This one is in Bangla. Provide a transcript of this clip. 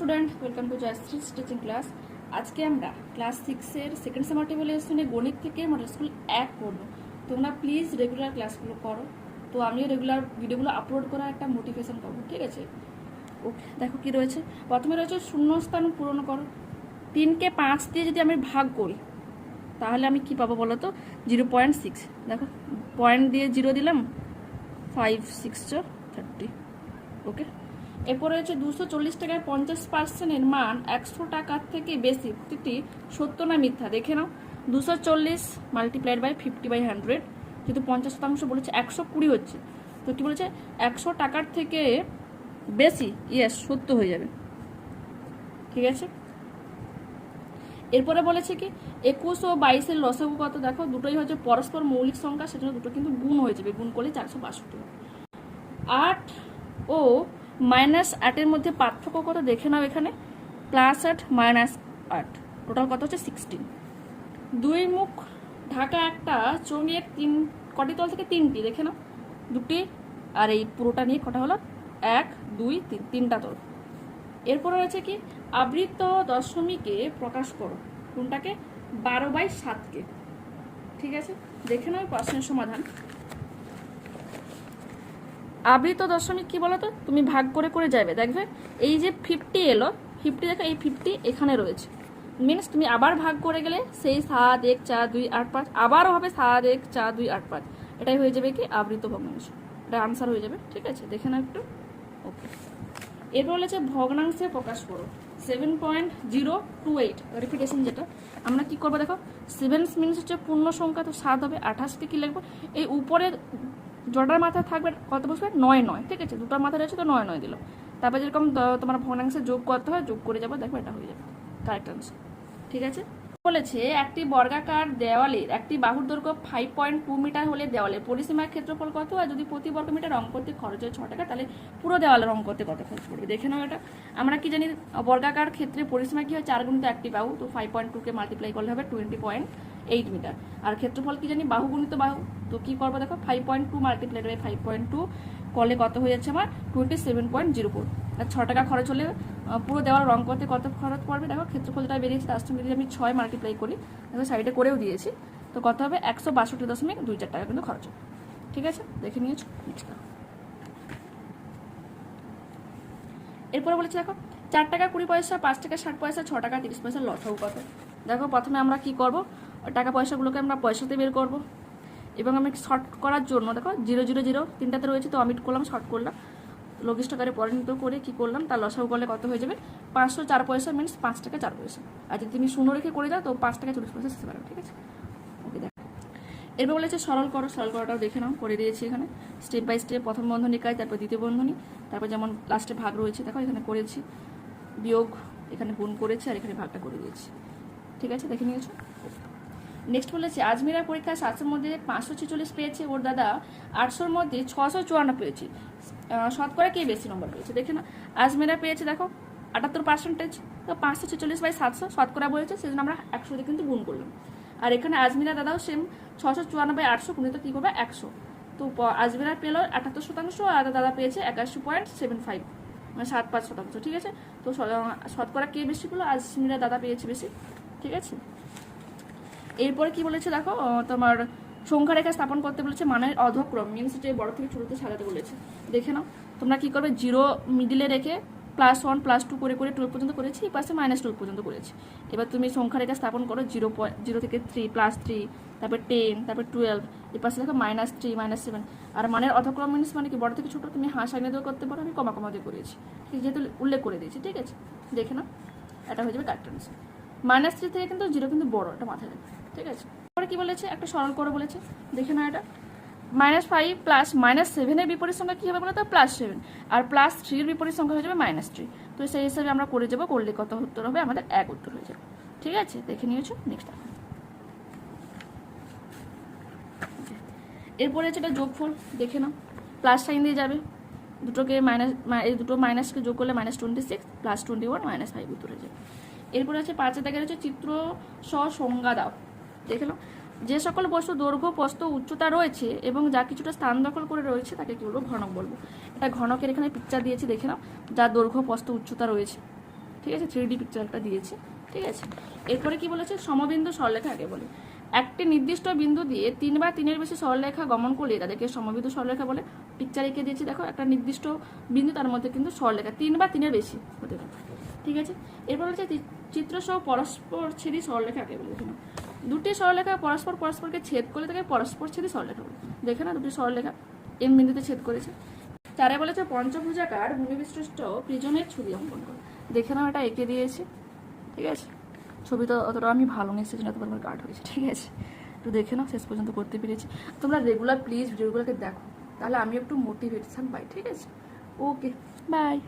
Student welcome to Jayashree teaching class আজকে আমরা ক্লাস সিক্সের সেকেন্ড সেমার টেবিলেশনে গণিত থেকে মডেল স্কুল এক করব তোমরা প্লিজ রেগুলার ক্লাসগুলো করো। তো আমিও রেগুলার ভিডিওগুলো আপলোড করার একটা মোটিভেশন পাবো, ঠিক আছে? ওকে দেখো কি রয়েছে। প্রথমে রয়েছে শূন্যস্থান পূরণ করো। তিনকে পাঁচ দিয়ে যদি আমি ভাগ করি, তাহলে আমি কি পাবো বলো তো? জিরো পয়েন্ট সিক্স দেখো পয়েন্ট দিয়ে জিরো দিলাম ফাইভ সিক্স থার্টি ওকে এরপর হচ্ছে দুশো চল্লিশ টাকায় পঞ্চাশ পার্সেন্টের মান একশো টাকার থেকে বেশি। প্রতিটি সত্য না মিথ্যা, দেখে নাও। দুশো চল্লিশ multiplied by fifty by hundred যেহেতু পঞ্চাশ শতাংশ বলেছে, একশো কুড়ি হচ্ছে। তো কি বলেছে? একশো টাকার থেকে বেশি ইয়েস সত্য হয়ে যাবে। ঠিক আছে? এরপরে বলেছে কি, একুশ ও বাইশের লসাগু কত? দেখো, দুটোই হচ্ছে পরস্পর মৌলিক সংখ্যা, সেজন্য দুটো কিন্তু গুণ হয়ে যাবে। গুণ করলে চারশো বাষট্টি আট ও মাইনাস আটের মধ্যে পার্থক্য কত দেখে নাও এখানে প্লাস আট মাইনাস আট। টোটাল কত হচ্ছে সিক্সটিন দুই মুখ, ঢাকা একটা চঙের তিন কটি তল থেকে তিনটি, দেখে নাও। দুটি, আর এই পুরোটা নিয়ে কটা হলো? এক, দুই, তিন, তিনটা তল। এরপর রয়েছে কি? আবৃত দশমীকে প্রকাশ করো। কোনটাকে? বারো বাই সাতকে। ঠিক আছে? দেখে নাও প্রশ্নের সমাধান। আবৃত দশমিক কি বলতো? তুমি ভাগ করে করে যাবে দেখবে এই যে ফিফটি এলো ফিফটি দেখো এই ফিফটি এখানে রয়েছে। মিনস তুমি আবার ভাগ করে গেলে সেই সাত এক চার দুই আট পাঁচ আবারও হবে সাত এক চার দুই আট পাঁচ। এটাই হয়ে যাবে কি? আবৃত ভগ্নাংশ। এটা আনসার হয়ে যাবে, ঠিক আছে? দেখে নাও একটু। ওকে এরপর বলেছে ভগ্নাংশে প্রকাশ করো। Seven point zero two eight repetition যেটা। আমরা কি করব দেখো? সেভেন মিনস হচ্ছে পূর্ণ সংখ্যা, তো সাত হবে। আঠাশকে কি লিখব? এই উপরের জটার মাথায় থাকবে কত বসবে? নয় নয়। ঠিক আছে, দুটার মাথা রয়েছে তো নয় নয় দিল তারপর যেরকম তোমার ভগ্নাংশে যোগ করতে হয়, যোগ করে যাব দেখবে এটা হয়ে যাবে। কারেক্ট আনসার ঠিক আছে? বলেছে, একটি বর্গাকার দেওয়ালের একটি বাহুর দৈর্ঘ্য ফাইভ পয়েন্ট টু মিটার হলে দেওয়ালের পরিসীমার ক্ষেত্রফল কত? আর যদি প্রতি বর্গ মিটার রং করতে খরচ হয় ছ টাকা, তাহলে পুরো দেওয়ালে রং করতে কত খরচ পড়বে? দেখে নাও এটা। আমরা কি জানি, বর্গাকার ক্ষেত্রে পরিসীমা কি হয়? চার গুণিত একটি বাহু, তো ফাইভ পয়েন্ট টুকে মাল্টিপ্লাই করলে হবে টোয়েন্টি পয়েন্ট এইট মিটার। আর ক্ষেত্রফল কি জানি? বাহু গুণিত বাহু। তো কি করব দেখো? Five point two multiply by five point two করলে কত হয়ে যাচ্ছে আমার? Twenty seven point zero four আর ছ টাকা খরচ হলে পুরো দেওয়াল রং করতে কত খরচ পড়বে? দেখো, ক্ষেত্রফল যেটা বেরিয়েছে, তার সঙ্গে যদি আমি ছয় মাল্টিপ্লাই করি, দেখো সাইডে করেও দিয়েছি। তো কত হবে? একশো বাষট্টি দশমিক দুই চার টাকা কিন্তু খরচ ঠিক আছে? দেখে নিয়েছো? এরপরে বলেছি, দেখো, চার টাকা কুড়ি পয়সা, পাঁচ টাকা ষাট পয়সা, ছ টাকা তিরিশ পয়সা লসাগু কত দেখো, প্রথমে আমরা কি করব? টাকা পয়সাগুলোকে আমরা পয়সাতে বের করব। এবং আমি শর্ট করার জন্য, দেখো জিরো জিরো জিরো তিনটাতে রয়েছে, তো অমিট করলাম শর্ট করলাম। লঘিষ্ঠ আকারে পরিণত করে কি করলাম, তার লসাগু করলে কত হয়ে যাবে? পাঁচশো চার পয়সা মিনস পাঁচ টাকা চার পয়সা। আর যদি তুমি শূন্য রেখে করে দাও, তো পাঁচ টাকা চল্লিশ পয়সা শেষে পারো ঠিক আছে? ওকে, দেখো। এরপর বলেছে, সরল করো, সরল করাটাও দেখে নাও, করে দিয়েছি এখানে। স্টেপ বাই স্টেপ প্রথম বন্ধনী কাজ, তারপর দ্বিতীয় বন্ধনী, তারপর যেমন লাস্টে ভাগ রয়েছে, দেখো এখানে করেছি। বিয়োগ, এখানে গুণ করেছি, আর এখানে ভাগটা করে দিয়েছি। ঠিক আছে, দেখে নিয়েছো? নেক্সট বলেছে, আজমিরা পরীক্ষা সাতশোর মধ্যে পাঁচশো ছেচল্লিশ পেয়েছে। ওর দাদা আটশোর মধ্যে ছশো চুয়ান্ন পেয়েছে। শতকরা কে বেশি নম্বর পেয়েছে? দেখে না আজমিরা পেয়েছে, দেখো, আটাত্তর পার্সেন্টেজ তো পাঁচশো ছেচল্লিশ বাই সাতশো শতকরা বলেছে সেজন্য আমরা একশো দিয়ে কিন্তু গুণ করলাম। আর এখানে আজমিরা দাদাও সেম ছশো চুয়ান্ন বাই আটশো, গুণিত কী করবে? একশো। তো আজমিরা পেল আটাত্তর শতাংশ, আর দাদা পেয়েছে একাশি পয়েন্ট সেভেন ফাইভ মানে সাত পাঁচ শতাংশ, ঠিক আছে? তো শতকরা কে বেশি পেল? আজমিরা দাদা পেয়েছে বেশি, ঠিক আছে? এরপরে কি বলেছে দেখো তোমার সংখ্যা রেখা স্থাপন করতে বলেছে মানের অধক্রম মিনস যে বড় থেকে ছোটতে সাজাতে বলেছে। দেখে নাও, তোমরা কি করবে? জিরো মিডিলে রেখে প্লাস ওয়ান প্লাস টু করে করে টুয়েলভ পর্যন্ত করেছি, এই পাশে মাইনাস টুয়েলভ পর্যন্ত করেছি। এবার তুমি সংখ্যা রেখা স্থাপন করো জিরো জিরো থেকে থ্রি প্লাস থ্রি তারপর টেন তারপর টুয়েলভ এই পাশে দেখো মাইনাস থ্রি মাইনাস সেভেন আর মানের অধক্রম মিনস মানে কি? বড় থেকে ছোট তুমি হাঁস আইনে দিয়েও করতে পারো, আমি কমা কমা দিয়ে করেছি। ঠিক যেহেতু উল্লেখ করে দিয়েছি, ঠিক আছে? দেখে নাও, এটা হয়ে যাবে কারেক্ট মাইনাস থ্রি থেকে কিন্তু জিরো কিন্তু বড়, এটা মাথায় রাখবে। ঠিক আছে? পরে কি বলেছে? একটা সরল করে বলেছে। দেখে না এটা। মাইনাস ফাইভ প্লাস মাইনাস সেভেনের বিপরীত সংখ্যা কী হবে বলে তো? প্লাস সেভেন আর প্লাস থ্রির বিপরীত সংখ্যা হয়ে যাবে মাইনাস থ্রি তো সেই হিসাবে আমরা করে যাব। করলে কত উত্তর হবে? আমাদের এক উত্তর হয়ে যাবে। ঠিক আছে? দেখে নিয়েছো? নেক্সট এরপরে হচ্ছে এটা যোগফল। দেখে নাও। প্লাস সাইন দিয়ে যাবে। দুটোকে মাইনাস এই দুটো মাইনাসকে যোগ করলে minus twenty six plus twenty one minus five উত্তর হয়ে যাবে। এরপরে আছে পাঁচে দেখা যাচ্ছে চিত্র সংজ্ঞা দাও। দেখে নাও। যে সকল বস্তু দৈর্ঘ্য, প্রস্থ, উচ্চতা রয়েছে এবং যা কিছুটা স্থান দখল করে রয়েছে, তাকে কি বলব ঘনক বলব। এটা ঘনকের এখানে পিকচার দিয়েছি, দেখে নাও। যা দৈর্ঘ্য, প্রস্থ, উচ্চতা রয়েছে। ঠিক আছে? থ্রি ডি পিকচার একটা দিয়েছি। ঠিক আছে? এরপরে কি বলেছে? সমবিন্দু সরলরেখা আগে বলে। একটি নির্দিষ্ট বিন্দু দিয়ে তিন বা তিনের বেশি সরলরেখা গমন করলে তাদেরকে সমবিন্দু সরলরেখা বলে। পিকচার এঁকে দিয়েছি, দেখো, একটা নির্দিষ্ট বিন্দু, তার মধ্যে কিন্তু সরলরেখা তিন বা তিনের বেশি হতে পারে। ঠিক আছে? এরপর হচ্ছে চিত্রসহ পরস্পর ছেদি সরলরেখা আগে বলে দুটি সরলরেখা পরস্পর পরস্পরকে ছেদ করলে তাকে পরস্পর ছেদি সরলরেখা বলে। দেখে না দুটি সরলরেখা এম বিন্দুতে ছেদ করেছে। চারে বলেছে, পঞ্চভুজাকার ভূমিবিশিষ্ট প্রিজমের ছবি অঙ্কন করে। দেখে নাও, এটা এঁকে দিয়েছি। ঠিক আছে? ছবি তো অতটা আমি ভালো নেই সেজন্য এতবার আমার কাট হয়েছে। ঠিক আছে? একটু দেখে নাও, শেষ পর্যন্ত করতে পেরেছি। তোমরা রেগুলার প্লিজ ভিডিওগুলোকে দেখো। তাহলে আমি একটু মোটিভেশন পাই ঠিক আছে? Okay bye